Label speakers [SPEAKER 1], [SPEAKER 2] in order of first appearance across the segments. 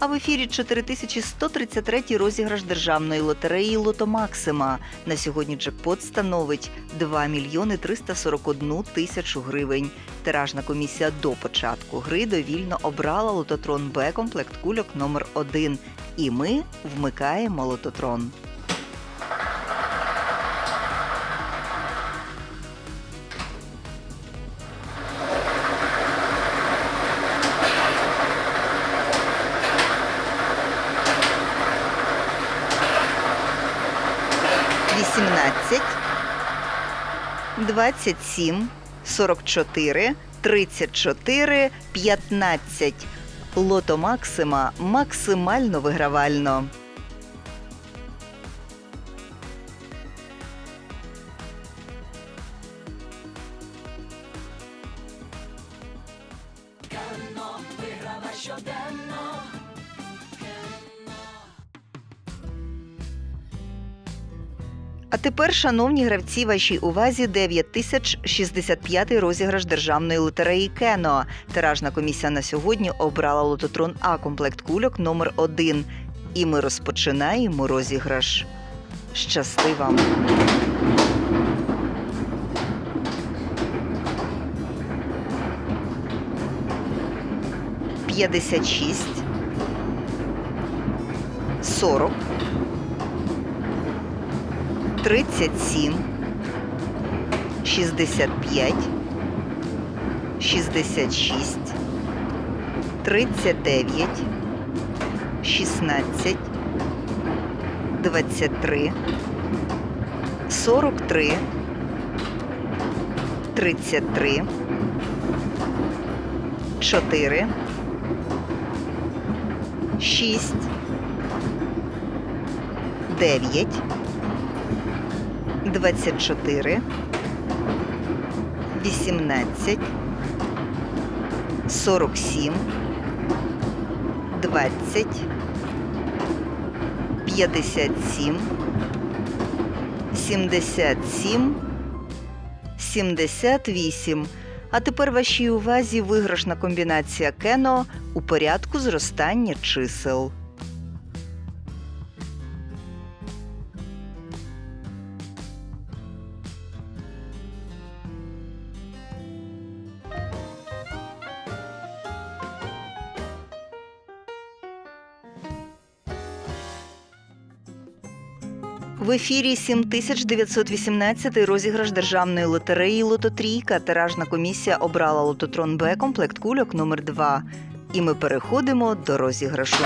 [SPEAKER 1] А в ефірі 4133 розіграш державної лотереї Лото Максима. На сьогодні джекпот становить 2 мільйони 341 тисячу гривень. Тиражна комісія до початку гри довільно обрала лототрон Б комплект кульок номер 1 І ми вмикаємо лототрон. Вісімнадцять, двадцять сім, сорок чотири, тридцять чотири, п'ятнадцять. Лото Максима максимально вигравально. А тепер, шановні гравці, вашій увазі 9065 розіграш державної лотереї Кено. Тиражна комісія на сьогодні обрала лототрон А комплект кульок номер 1 І ми розпочинаємо розіграш. Щасти вам! П'ятдесят шість, сорок, 37, 65, 66, 39, 16, 23, 43, 33, 4, 6, 9, 24, 18, 47, 20, 57, 77, 78. А тепер вашій увазі виграшна комбінація кено у порядку зростання чисел. В ефірі 7918 розіграш державної лотереї Лототрійка. Тиражна комісія обрала лототрон Б комплект кульок номер 2 І ми переходимо до розіграшу.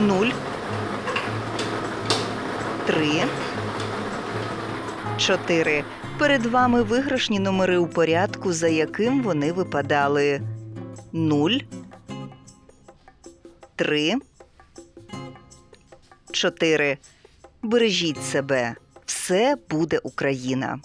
[SPEAKER 1] Нуль. Три. Чотири. Перед вами виграшні номери у порядку, за яким вони випадали. Нуль. Три. Чотири. Бережіть себе. Все буде Україна.